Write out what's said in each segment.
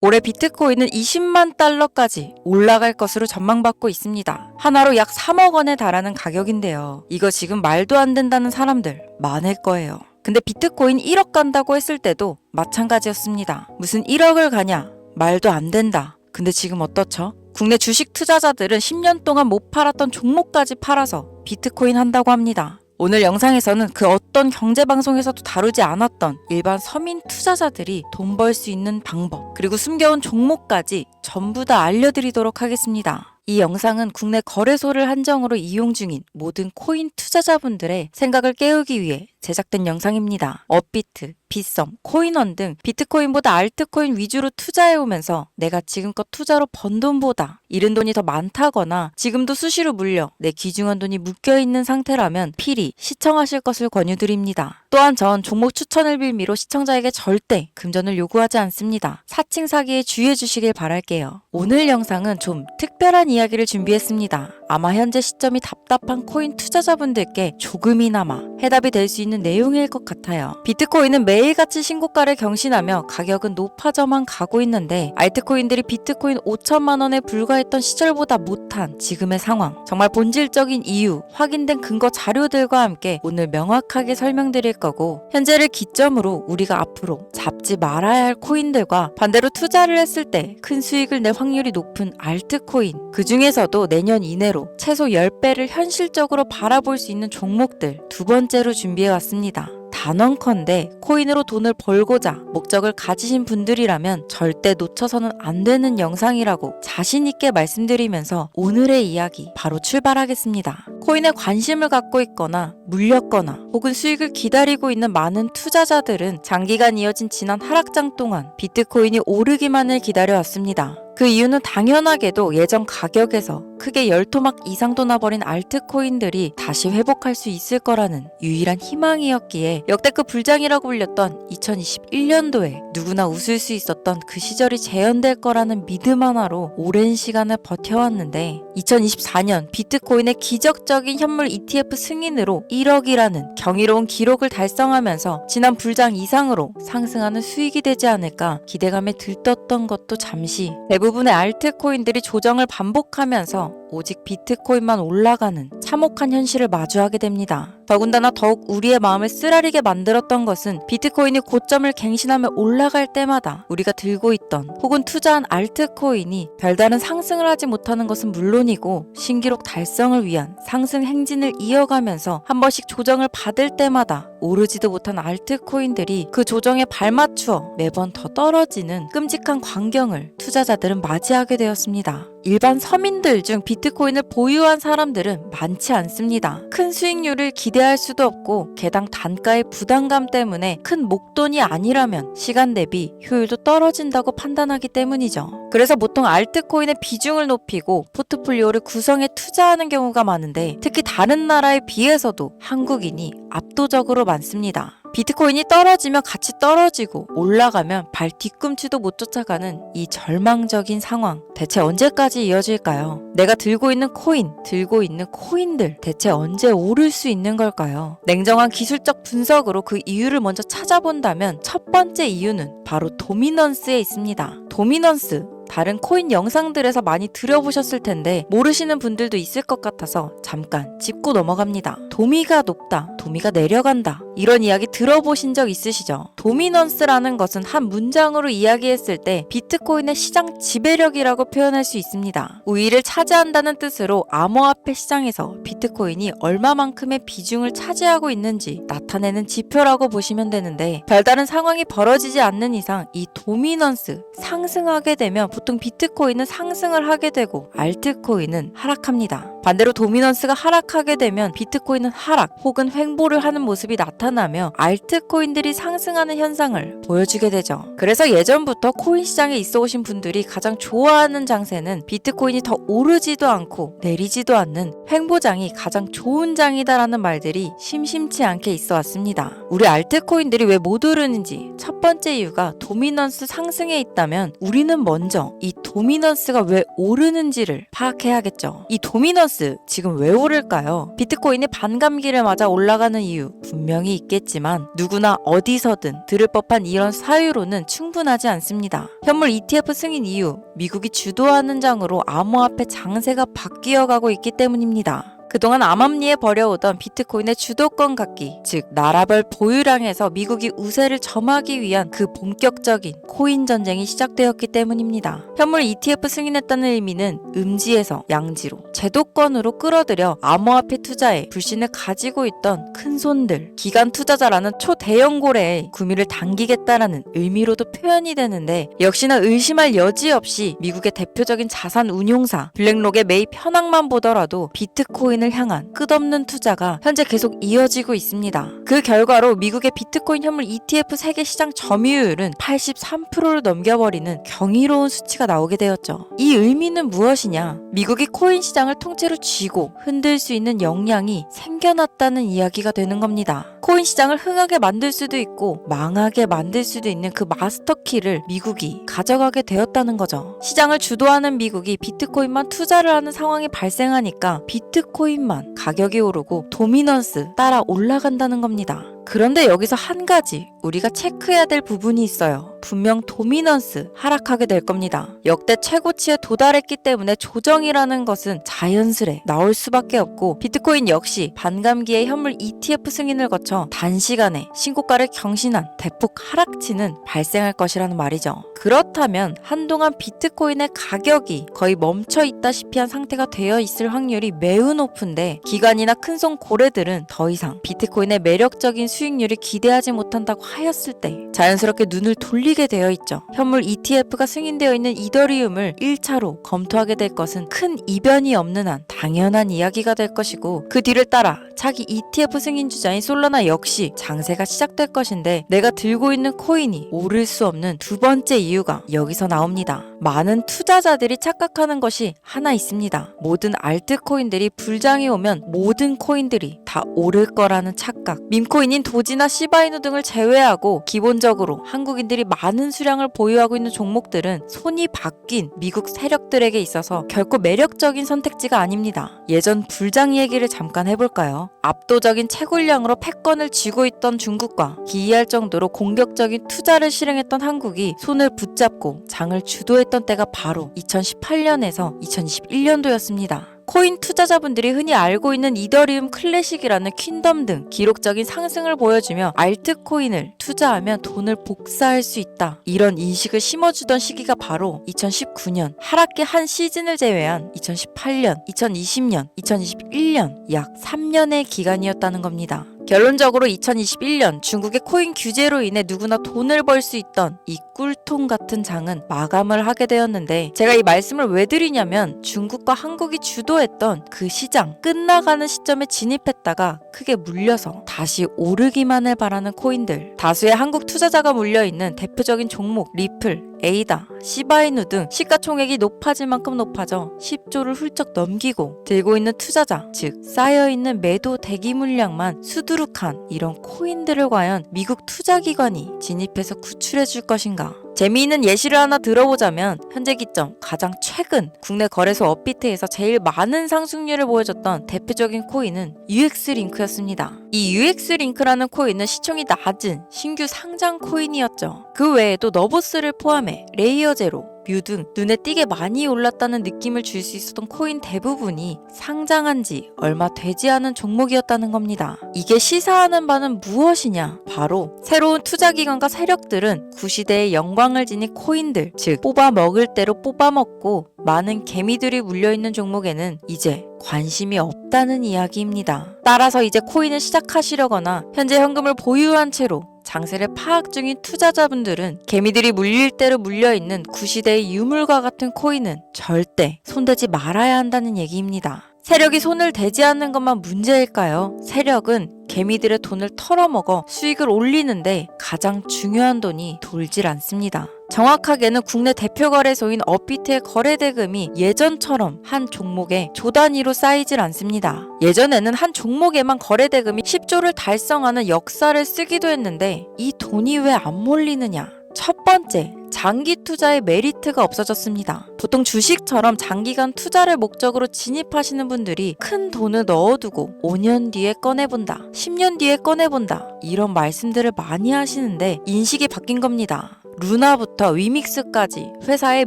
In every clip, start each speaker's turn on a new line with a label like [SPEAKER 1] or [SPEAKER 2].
[SPEAKER 1] 올해 비트코인은 20만 달러까지 올라갈 것으로 전망받고 있습니다. 하나로 약 3억 원에 달하는 가격인데요. 이거 지금 말도 안 된다는 사람들 많을 거예요. 근데 비트코인 1억 간다고 했을 때도 마찬가지였습니다. 무슨 1억을 가냐? 말도 안 된다. 근데 지금 어떻죠? 국내 주식 투자자들은 10년 동안 못 팔았던 종목까지 팔아서 비트코인 한다고 합니다. 오늘 영상에서는 그 어떤 경제 방송에서도 다루지 않았던 일반 서민 투자자들이 돈 벌 수 있는 방법, 그리고 숨겨온 종목까지 전부 다 알려드리도록 하겠습니다. 이 영상은 국내 거래소를 한정으로 이용 중인 모든 코인 투자자분들의 생각을 깨우기 위해 제작된 영상입니다. 업비트, 빗썸, 코인원 등 비트코인보다 알트코인 위주로 투자해오면서 내가 지금껏 투자로 번 돈보다 잃은 돈이 더 많다거나 지금도 수시로 물려 내 귀중한 돈이 묶여있는 상태라면 필히 시청하실 것을 권유드립니다. 또한 전 종목 추천을 빌미로 시청자에게 절대 금전을 요구하지 않습니다. 사칭 사기에 주의해 주시길 바랄게요. 오늘 영상은 좀 특별한 이야기를 준비했습니다. 아마 현재 시점이 답답한 코인 투자자분들께 조금이나마 해답이 될 수 있는 내용일 것 같아요. 비트코인은 매일같이 신고가를 경신하며 가격은 높아져만 가고 있는데 알트코인들이 비트코인 5천만 원에 불과했던 시절보다 못한 지금의 상황 정말 본질적인 이유 확인된 근거 자료들과 함께 오늘 명확하게 설명드릴 거고 현재를 기점으로 우리가 앞으로 잡지 말아야 할 코인들과 반대로 투자를 했을 때 큰 수익을 낼 확률이 높은 알트코인 그 중에서도 내년 이내로 최소 10배를 현실적으로 바라볼 수 있는 종목들 두 번째로 준비해 왔습니다. 단언컨대 코인으로 돈을 벌고자 목적을 가지신 분들이라면 절대 놓쳐서는 안 되는 영상이라고 자신있게 말씀드리면서 오늘의 이야기 바로 출발하겠습니다. 코인에 관심을 갖고 있거나 물렸거나 혹은 수익을 기다리고 있는 많은 투자자들은 장기간 이어진 지난 하락장 동안 비트코인이 오르기만을 기다려왔습니다. 그 이유는 당연하게도 예전 가격에서 크게 열토막 이상 도나버린 알트코인들이 다시 회복할 수 있을 거라는 유일한 희망이었기에 역대급 불장이라고 불렸던 2021년도에 누구나 웃을 수 있었던 그 시절이 재현될 거라는 믿음 하나로 오랜 시간을 버텨왔는데 2024년 비트코인의 기적적인 현물 ETF 승인으로 1억이라는 경이로운 기록을 달성하면서 지난 불장 이상으로 상승하는 수익이 되지 않을까 기대감에 들떴던 것도 잠시 대부분의 알트코인들이 조정을 반복하면서 now. 오직 비트코인만 올라가는 참혹한 현실을 마주하게 됩니다. 더군다나 더욱 우리의 마음을 쓰라리게 만들었던 것은 비트코인이 고점을 갱신하며 올라갈 때마다 우리가 들고 있던 혹은 투자한 알트코인이 별다른 상승을 하지 못하는 것은 물론이고 신기록 달성을 위한 상승 행진을 이어가면서 한 번씩 조정을 받을 때마다 오르지도 못한 알트코인들이 그 조정에 발맞추어 매번 더 떨어지는 끔찍한 광경을 투자자들은 맞이하게 되었습니다. 일반 서민들 중 비트 코인을 보유한 사람들은 많지 않습니다. 큰 수익률을 기대할 수도 없고 개당 단가의 부담감 때문에 큰 목돈이 아니라면 시간 대비 효율도 떨어진다고 판단하기 때문이죠. 그래서 보통 알트코인의 비중을 높이고 포트폴리오를 구성해 투자하는 경우가 많은데 특히 다른 나라에 비해서도 한국인이 압도적으로 많습니다. 비트코인이 떨어지면 같이 떨어지고 올라가면 발 뒤꿈치도 못 쫓아가는 이 절망적인 상황 대체 언제까지 이어질까요? 내가 들고 있는 코인, 들고 있는 코인들 대체 언제 오를 수 있는 걸까요? 냉정한 기술적 분석으로 그 이유를 먼저 찾아본다면 첫 번째 이유는 바로 도미넌스에 있습니다. 도미넌스 다른 코인 영상들에서 많이 들어보셨을 텐데 모르시는 분들도 있을 것 같아서 잠깐 짚고 넘어갑니다. 도미가 높다, 도미가 내려간다. 이런 이야기 들어보신 적 있으시죠? 도미넌스라는 것은 한 문장으로 이야기했을 때 비트코인의 시장 지배력이라고 표현할 수 있습니다. 우위를 차지한다는 뜻으로 암호화폐 시장에서 비트코인이 얼마만큼의 비중을 차지하고 있는지 나타내는 지표라고 보시면 되는데 별다른 상황이 벌어지지 않는 이상 이 도미넌스 상승하게 되면 보통 비트코인은 상승을 하게 되고 알트코인은 하락합니다. 반대로 도미넌스가 하락하게 되면 비트코인은 하락 혹은 횡보를 하는 모습이 나타나며 알트코인들이 상승하는 현상을 보여주게 되죠. 그래서 예전부터 코인 시장에 있어 오신 분들이 가장 좋아하는 장세는 비트코인이 더 오르지도 않고 내리지도 않는 횡보장이 가장 좋은 장이다라는 말들이 심심치 않게 있어 왔습니다. 우리 알트코인들이 왜 못 오르는지 첫 번째 이유가 도미넌스 상승에 있다면 우리는 먼저 이 도미넌스가 왜 오르는지를 파악해야겠죠. 이 도미넌스 도미넌스 지금 왜 오를까요? 비트코인이 반감기를 맞아 올라가는 이유 분명히 있겠지만 누구나 어디서든 들을 법한 이런 사유로는 충분하지 않습니다. 현물 ETF 승인 이유 미국이 주도하는 장으로 암호화폐 장세가 바뀌어 가고 있기 때문입니다. 그동안 암암리에 벌여오던 비트코인의 주도권 갖기, 즉 나라별 보유량에서 미국이 우세를 점하기 위한 그 본격적인 코인 전쟁이 시작되었기 때문입니다. 현물 ETF 승인했다는 의미는 음지에서 양지로 제도권으로 끌어들여 암호화폐 투자에 불신을 가지고 있던 큰 손들, 기관 투자자라는 초대형 고래의 구미를 당기겠다라는 의미로도 표현이 되는데 역시나 의심할 여지 없이 미국의 대표적인 자산 운용사 블랙록의 매입 현황만 보더라도 비트코인 비트코인을 향한 끝없는 투자가 현재 계속 이어지고 있습니다. 그 결과로 미국의 비트코인 현물 ETF 세계 시장 점유율은 83%를 넘겨버리는 경이로운 수치가 나오게 되었죠. 이 의미는 무엇이냐? 미국이 코인 시장을 통째로 쥐고 흔들 수 있는 역량이 생겨났다는 이야기가 되는 겁니다. 코인 시장을 흥하게 만들 수도 있고 망하게 만들 수도 있는 그 마스터 키를 미국이 가져가게 되었다는 거죠. 시장을 주도하는 미국이 비트코인만 투자를 하는 상황이 발생하니까 비트코인 만 가격이 오르고 도미넌스 따라 올라간다는 겁니다. 그런데 여기서 한 가지 우리가 체크해야 될 부분이 있어요. 분명 도미넌스 하락하게 될 겁니다. 역대 최고치에 도달했기 때문에 조정이라는 것은 자연스레 나올 수밖에 없고 비트코인 역시 반감기의 현물 ETF 승인을 거쳐 단시간에 신고가를 경신한 대폭 하락치는 발생할 것이라는 말이죠. 그렇다면 한동안 비트코인의 가격이 거의 멈춰 있다시피 한 상태가 되어 있을 확률이 매우 높은데 기관이나 큰손 고래들은 더 이상 비트코인의 매력적인 수익률을 기대하지 못한다고 하였을 때 자연스럽게 눈을 돌리 게 되어 있죠. 현물 ETF가 승인되어 있는 이더리움을 1차로 검토하게 될 것은 큰 이변이 없는 한 당연한 이야기가 될 것이고 그 뒤를 따라 차기 ETF 승인 주자인 솔라나 역시 장세가 시작될 것인데 내가 들고 있는 코인이 오를 수 없는 두 번째 이유가 여기서 나옵니다. 많은 투자자들이 착각하는 것이 하나 있습니다. 모든 알트코인들이 불장이 오면 모든 코인들이 다 오를 거라는 착각. 밈코인인 도지나 시바이누 등을 제외하고 기본적으로 한국인들이 많은 수량을 보유하고 있는 종목들은 손이 바뀐 미국 세력들에게 있어서 결코 매력적인 선택지가 아닙니다. 예전 불장 얘기를 잠깐 해볼까요? 압도적인 채굴량으로 패권을 쥐고 있던 중국과 기이할 정도로 공격적인 투자를 실행했던 한국이 손을 붙잡고 장을 주도했던 때가 바로 2018년에서 2021년도였습니다. 코인 투자자분들이 흔히 알고 있는 이더리움 클래식이라는 퀸덤 등 기록적인 상승을 보여주며 알트코인을 투자하면 돈을 복사할 수 있다. 이런 인식을 심어주던 시기가 바로 2019년 하락기 한 시즌을 제외한 2018년, 2020년, 2021년 약 3년의 기간이었다는 겁니다. 결론적으로 2021년 중국의 코인 규제로 인해 누구나 돈을 벌 수 있던 이 꿀통 같은 장은 마감을 하게 되었는데 제가 이 말씀을 왜 드리냐면 중국과 한국이 주도했던 그 시장 끝나가는 시점에 진입했다가 크게 물려서 다시 오르기만을 바라는 코인들. 다수의 한국 투자자가 물려있는 대표적인 종목 리플 에이다, 시바이누 등 시가총액이 높아질 만큼 높아져 10조를 훌쩍 넘기고 들고 있는 투자자, 즉 쌓여있는 매도 대기 물량만 수두룩한 이런 코인들을 과연 미국 투자기관이 진입해서 구출해 줄 것인가? 재미있는 예시를 하나 들어보자면 현재 기점 가장 최근 국내 거래소 업비트에서 제일 많은 상승률을 보여줬던 대표적인 코인은 UX링크였습니다. 이 UX링크라는 코인은 시총이 낮은 신규 상장 코인이었죠. 그 외에도 너보스를 포함해 레이어 제로 뮤 등 눈에 띄게 많이 올랐다는 느낌을 줄 수 있었던 코인 대부분이 상장한 지 얼마 되지 않은 종목이었다는 겁니다. 이게 시사하는 바는 무엇이냐? 바로 새로운 투자기관과 세력들은 구시대의 영광을 지닌 코인들, 즉 뽑아 먹을 대로 뽑아 먹고 많은 개미들이 물려있는 종목에는 이제 관심이 없다는 이야기입니다. 따라서 이제 코인을 시작하시려거나 현재 현금을 보유한 채로 장세를 파악 중인 투자자분들은 개미들이 물릴 대로 물려있는 구시대의 유물과 같은 코인은 절대 손대지 말아야 한다는 얘기입니다. 세력이 손을 대지 않는 것만 문제일까요? 세력은 개미들의 돈을 털어먹어 수익을 올리는데 가장 중요한 돈이 돌질 않습니다. 정확하게는 국내 대표 거래소인 업비트의 거래 대금이 예전처럼 한 종목에 조 단위로 쌓이질 않습니다. 예전에는 한 종목에만 거래 대금이 10조를 달성하는 역사를 쓰기도 했는데 이 돈이 왜 안 몰리느냐? 첫 번째, 장기 투자의 메리트가 없어졌습니다. 보통 주식처럼 장기간 투자를 목적으로 진입하시는 분들이 큰 돈을 넣어두고 5년 뒤에 꺼내본다, 10년 뒤에 꺼내본다, 이런 말씀들을 많이 하시는데 인식이 바뀐 겁니다. 루나부터 위믹스까지 회사의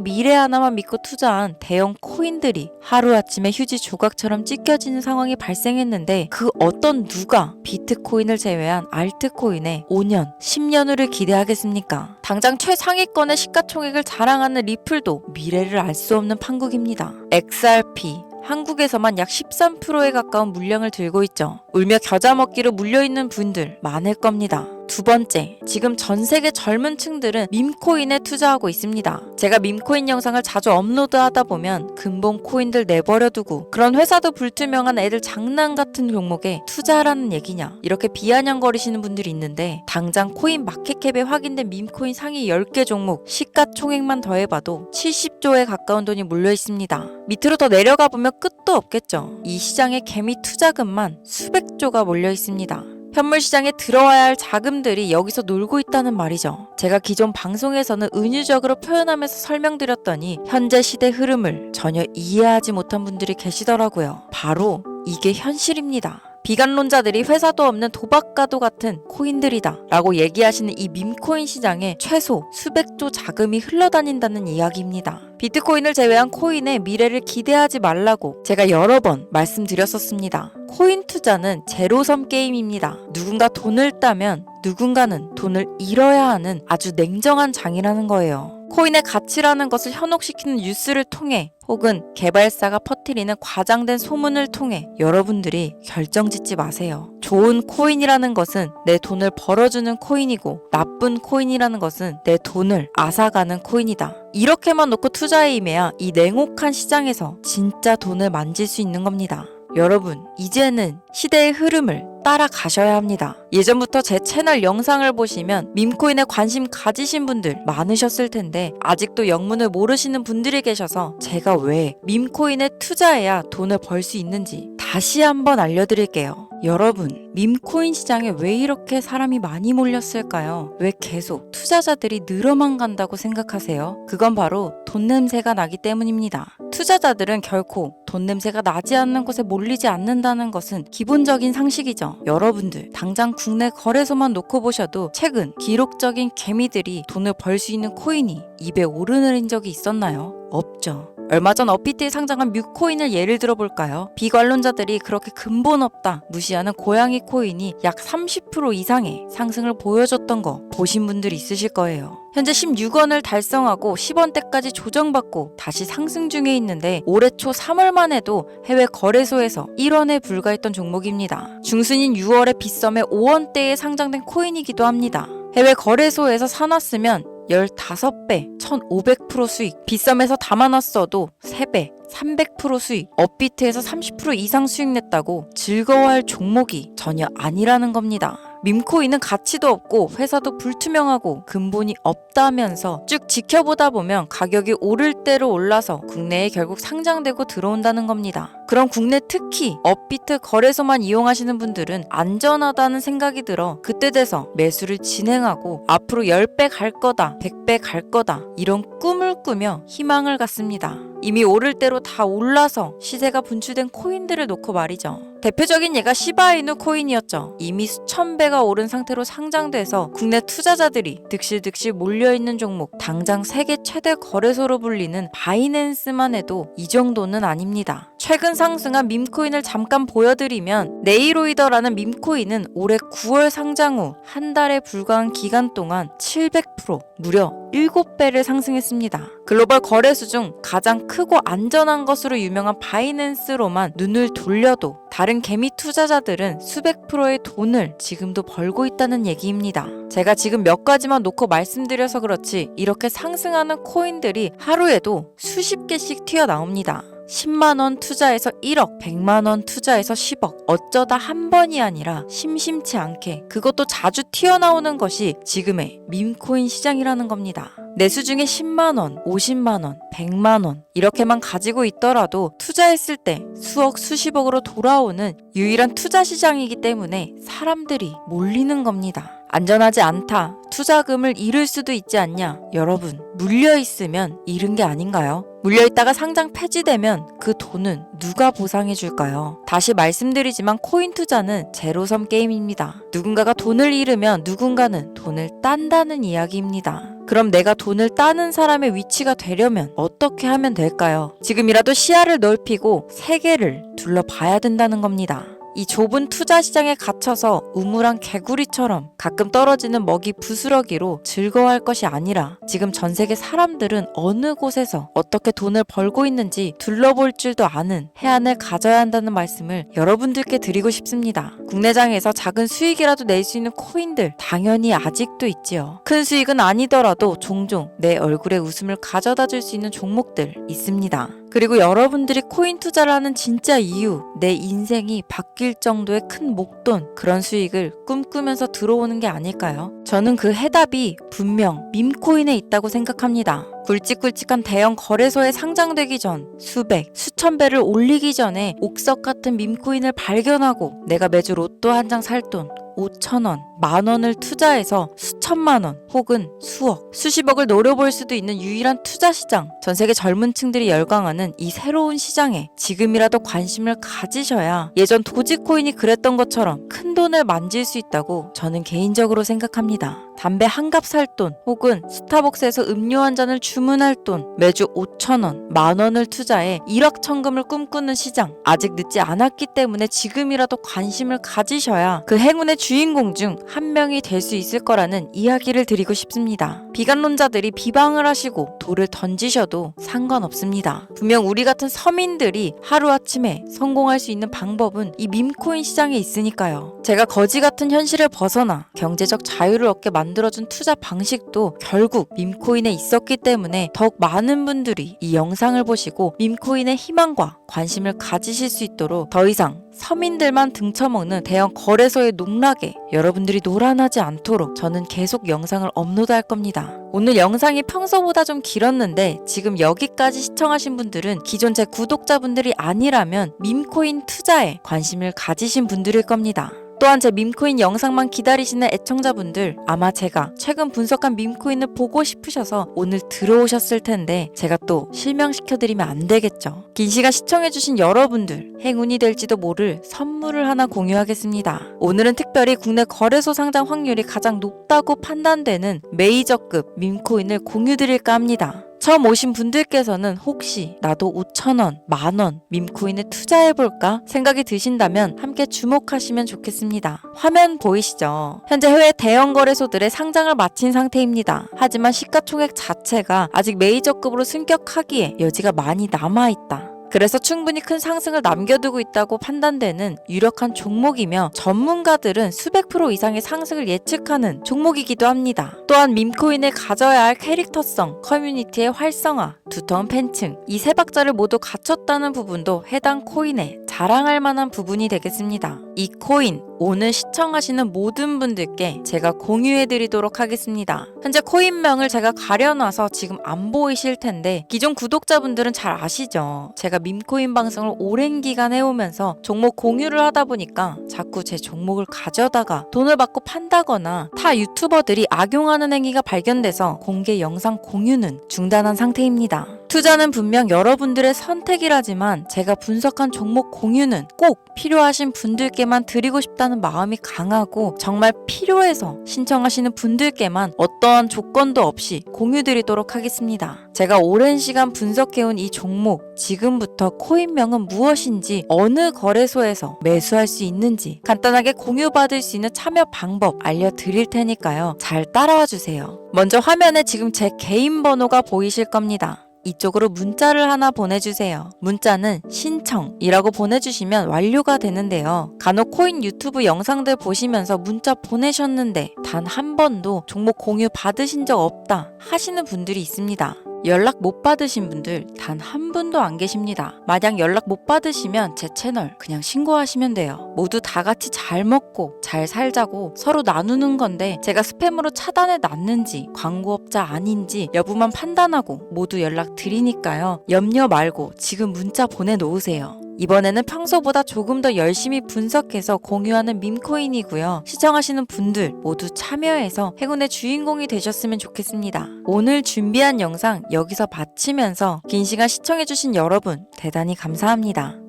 [SPEAKER 1] 미래 하나만 믿고 투자한 대형 코인들이 하루아침에 휴지 조각처럼 찢겨지는 상황이 발생했는데 그 어떤 누가 비트코인을 제외한 알트코인에 5년, 10년을 기대하겠습니까? 당장 최상위권의 시가총액을 자랑하는 리플도 미래를 알 수 없는 판국입니다. XRP, 한국에서만 약 13%에 가까운 물량을 들고 있죠. 울며 겨자 먹기로 물려있는 분들 많을 겁니다. 두 번째, 지금 전 세계 젊은 층들은 밈코인에 투자하고 있습니다. 제가 밈코인 영상을 자주 업로드하다 보면 근본 코인들 내버려두고 그런 회사도 불투명한 애들 장난 같은 종목에 투자하라는 얘기냐 이렇게 비아냥거리시는 분들이 있는데 당장 코인 마켓캡에 확인된 밈코인 상위 10개 종목 시가총액만 더해봐도 70조에 가까운 돈이 몰려 있습니다. 밑으로 더 내려가 보면 끝도 없겠죠. 이 시장에 개미 투자금만 수백조가 몰려 있습니다. 현물 시장에 들어와야 할 자금들이 여기서 놀고 있다는 말이죠. 제가 기존 방송에서는 은유적으로 표현하면서 설명드렸더니 현재 시대 흐름을 전혀 이해하지 못한 분들이 계시더라고요. 바로 이게 현실입니다. 비관론자들이 회사도 없는 도박가도 같은 코인들이다 라고 얘기하시는 이 밈코인 시장에 최소 수백조 자금이 흘러다닌다는 이야기입니다. 비트코인을 제외한 코인의 미래를 기대하지 말라고 제가 여러 번 말씀드렸었습니다. 코인 투자는 제로섬 게임입니다. 누군가 돈을 따면 누군가는 돈을 잃어야 하는 아주 냉정한 장이라는 거예요. 코인의 가치라는 것을 현혹시키는 뉴스를 통해 혹은 개발사가 퍼뜨리는 과장된 소문을 통해 여러분들이 결정 짓지 마세요. 좋은 코인이라는 것은 내 돈을 벌어주는 코인이고 나쁜 코인이라는 것은 내 돈을 앗아가는 코인이다. 이렇게만 놓고 투자에 임해야 이 냉혹한 시장에서 진짜 돈을 만질 수 있는 겁니다. 여러분, 이제는 시대의 흐름을 따라가셔야 합니다. 예전부터 제 채널 영상을 보시면 밈코인에 관심 가지신 분들 많으셨을 텐데 아직도 영문을 모르시는 분들이 계셔서 제가 왜 밈코인에 투자해야 돈을 벌 수 있는지 다시 한번 알려드릴게요. 여러분, 밈코인 시장에 왜 이렇게 사람이 많이 몰렸을까요? 왜 계속 투자자들이 늘어만 간다고 생각하세요? 그건 바로 돈 냄새가 나기 때문입니다. 투자자들은 결코 돈 냄새가 나지 않는 곳에 몰리지 않는다는 것은 기본적인 상식이죠. 여러분들, 당장 국내 거래소만 놓고 보셔도 최근 기록적인 개미들이 돈을 벌 수 있는 코인이 입에 오르내린 적이 있었나요? 없죠. 얼마 전 업비트에 상장한 뮤코인을 예를 들어볼까요? 비관론자들이 그렇게 근본 없다 무시하는 고양이 코인이 약 30% 이상의 상승을 보여줬던 거 보신 분들 있으실 거예요. 현재 16원을 달성하고 10원대까지 조정받고 다시 상승 중에 있는데 올해 초 3월만 해도 해외 거래소에서 1원에 불과했던 종목입니다. 중순인 6월에 빗썸에 5원대에 상장된 코인이기도 합니다. 해외 거래소에서 사놨으면 15배, 1500% 수익, 빗썸에서 담아놨어도 3배, 300% 수익, 업비트에서 30% 이상 수익 냈다고 즐거워할 종목이 전혀 아니라는 겁니다. 밈코인은 가치도 없고 회사도 불투명하고 근본이 없다면서 쭉 지켜보다 보면 가격이 오를 대로 올라서 국내에 결국 상장되고 들어온다는 겁니다. 그럼 국내 특히 업비트 거래소만 이용하시는 분들은 안전하다는 생각이 들어 그때 돼서 매수를 진행하고 앞으로 10배 갈 거다, 100배 갈 거다 이런 꿈을 꾸며 희망을 갖습니다. 이미 오를 대로 다 올라서 시세가 분출된 코인들을 놓고 말이죠. 대표적인 예가 시바이누 코인이었죠. 이미 수천 배가 오른 상태로 상장돼서 국내 투자자들이 득실득실 몰려있는 종목 당장 세계 최대 거래소로 불리는 바이낸스만 해도 이 정도는 아닙니다. 최근 상승한 밈코인을 잠깐 보여드리면 네이로이더라는 밈코인은 올해 9월 상장 후 한 달에 불과한 기간 동안 700% 무려 7배를 상승했습니다. 글로벌 거래소 중 가장 크고 안전한 것으로 유명한 바이낸스로만 눈을 돌려도 다른 개미 투자자들은 수백 프로의 돈을 지금도 벌고 있다는 얘기입니다. 제가 지금 몇 가지만 놓고 말씀드려서 그렇지 이렇게 상승하는 코인들이 하루에도 수십 개씩 튀어나옵니다. 10만원 투자해서 1억, 100만원 투자해서 10억. 어쩌다 한 번이 아니라 심심치 않게 그것도 자주 튀어나오는 것이 지금의 밈코인 시장이라는 겁니다. 내수 중에 10만원, 50만원, 100만원 이렇게만 가지고 있더라도 투자했을 때 수억, 수십억으로 돌아오는 유일한 투자 시장이기 때문에 사람들이 몰리는 겁니다. 안전하지 않다. 투자금을 잃을 수도 있지 않냐. 여러분, 물려 있으면 잃은 게 아닌가요? 물려 있다가 상장 폐지되면 그 돈은 누가 보상해 줄까요? 다시 말씀드리지만 코인 투자는 제로섬 게임입니다. 누군가가 돈을 잃으면 누군가는 돈을 딴다는 이야기입니다. 그럼 내가 돈을 따는 사람의 위치가 되려면 어떻게 하면 될까요? 지금이라도 시야를 넓히고 세계를 둘러봐야 된다는 겁니다. 이 좁은 투자 시장에 갇혀서 우물한 개구리처럼 가끔 떨어지는 먹이 부스러기로 즐거워할 것이 아니라 지금 전 세계 사람들은 어느 곳에서 어떻게 돈을 벌고 있는지 둘러볼 줄도 아는 해안을 가져야 한다는 말씀을 여러분들께 드리고 싶습니다. 국내장에서 작은 수익이라도 낼 수 있는 코인들 당연히 아직도 있지요. 큰 수익은 아니더라도 종종 내 얼굴에 웃음을 가져다 줄 수 있는 종목들 있습니다. 그리고 여러분들이 코인 투자를 하는 진짜 이유, 내 인생이 바뀔 정도의 큰 목돈, 그런 수익을 꿈꾸면서 들어오는 게 아닐까요? 저는 그 해답이 분명 밈코인에 있다고 생각합니다. 굵직굵직한 대형 거래소에 상장되기 전 수백, 수천 배를 올리기 전에 옥석 같은 밈코인을 발견하고 내가 매주 로또 한 장 살 돈 5천 원, 만 원을 투자해서 수천만 원 혹은 수억, 수십억을 노려볼 수도 있는 유일한 투자 시장. 전 세계 젊은 층들이 열광하는 이 새로운 시장에 지금이라도 관심을 가지셔야 예전 도지코인이 그랬던 것처럼 큰 돈을 만질 수 있다고 저는 개인적으로 생각합니다. 담배 한 갑 살 돈 혹은 스타벅스에서 음료 한 잔을 주문할 돈 매주 5천 원, 만 원을 투자해 일확천금을 꿈꾸는 시장 아직 늦지 않았기 때문에 지금이라도 관심을 가지셔야 그 행운의 주인공 중한 명이 될 수 있을 거라는 이야기를 드리고 싶습니다. 비관론자들이 비방을 하시고 돌을 던지셔도 상관없습니다. 분명 우리 같은 서민들이 하루아침에 성공할 수 있는 방법은 이 밈코인 시장에 있으니까요. 제가 거지 같은 현실을 벗어나 경제적 자유를 얻게 만들어준 투자 방식도 결국 밈코인에 있었기 때문에 더욱 많은 분들이 이 영상을 보시고 밈코인의 희망과 관심을 가지실 수 있도록 더 이상 서민들만 등쳐먹는 대형 거래소의 농락에 여러분들이 노란하지 않도록 저는 계속 영상을 업로드할 겁니다. 오늘 영상이 평소보다 좀 길었는데 지금 여기까지 시청하신 분들은 기존 제 구독자분들이 아니라면 밈코인 투자에 관심을 가지신 분들일 겁니다. 또한 제 밈코인 영상만 기다리시는 애청자분들 아마 제가 최근 분석한 밈코인을 보고 싶으셔서 오늘 들어오셨을 텐데 제가 또 실명시켜드리면 안 되겠죠. 긴 시간 시청해주신 여러분들 행운이 될지도 모를 선물을 하나 공유하겠습니다. 오늘은 특별히 국내 거래소 상장 확률이 가장 높다고 판단되는 메이저급 밈코인을 공유드릴까 합니다. 처음 오신 분들께서는 혹시 나도 5천원, 만원 밈코인에 투자해볼까 생각이 드신다면 함께 주목하시면 좋겠습니다. 화면 보이시죠? 현재 해외 대형 거래소들의 상장을 마친 상태입니다. 하지만 시가총액 자체가 아직 메이저급으로 승격하기에 여지가 많이 남아있다. 그래서 충분히 큰 상승을 남겨두고 있다고 판단되는 유력한 종목이며 전문가들은 수백 프로 이상의 상승을 예측하는 종목이기도 합니다. 또한 밈코인을 가져야 할 캐릭터성, 커뮤니티의 활성화, 두터운 팬층, 이 세 박자를 모두 갖췄다는 부분도 해당 코인에 자랑할 만한 부분이 되겠습니다. 이 코인, 오늘 시청하시는 모든 분들께 제가 공유해 드리도록 하겠습니다. 현재 코인명을 제가 가려놔서 지금 안 보이실 텐데 기존 구독자분들은 잘 아시죠? 제가 밈코인 방송을 오랜 기간 해오면서 종목 공유를 하다 보니까 자꾸 제 종목을 가져다가 돈을 받고 판다거나 타 유튜버들이 악용하는 행위가 발견돼서 공개 영상 공유는 중단한 상태입니다. 투자는 분명 여러분들의 선택이라지만 제가 분석한 종목 공유는 꼭 필요하신 분들께만 드리고 싶다 는 마음이 강하고 정말 필요해서 신청하시는 분들께만 어떠한 조건도 없이 공유드리도록 하겠습니다. 제가 오랜 시간 분석해온 이 종목, 지금부터 코인명은 무엇인지, 어느 거래소에서 매수할 수 있는지, 간단하게 공유받을 수 있는 참여 방법 알려드릴 테니까요. 잘 따라와 주세요. 먼저 화면에 지금 제 개인 번호가 보이실 겁니다. 이쪽으로 문자를 하나 보내주세요. 문자는 신청이라고 보내주시면 완료가 되는데요. 간혹 코인 유튜브 영상들 보시면서 문자 보내셨는데 단 한 번도 종목 공유 받으신 적 없다 하시는 분들이 있습니다. 연락 못 받으신 분들 단 한 분도 안 계십니다. 만약 연락 못 받으시면 제 채널 그냥 신고하시면 돼요. 모두 다 같이 잘 먹고 잘 살자고 서로 나누는 건데 제가 스팸으로 차단해 놨는지 광고업자 아닌지 여부만 판단하고 모두 연락 드리니까요. 염려 말고 지금 문자 보내놓으세요. 이번에는 평소보다 조금 더 열심히 분석해서 공유하는 밈코인이고요. 시청하시는 분들 모두 참여해서 행운의 주인공이 되셨으면 좋겠습니다. 오늘 준비한 영상 여기서 마치면서 긴 시간 시청해주신 여러분 대단히 감사합니다.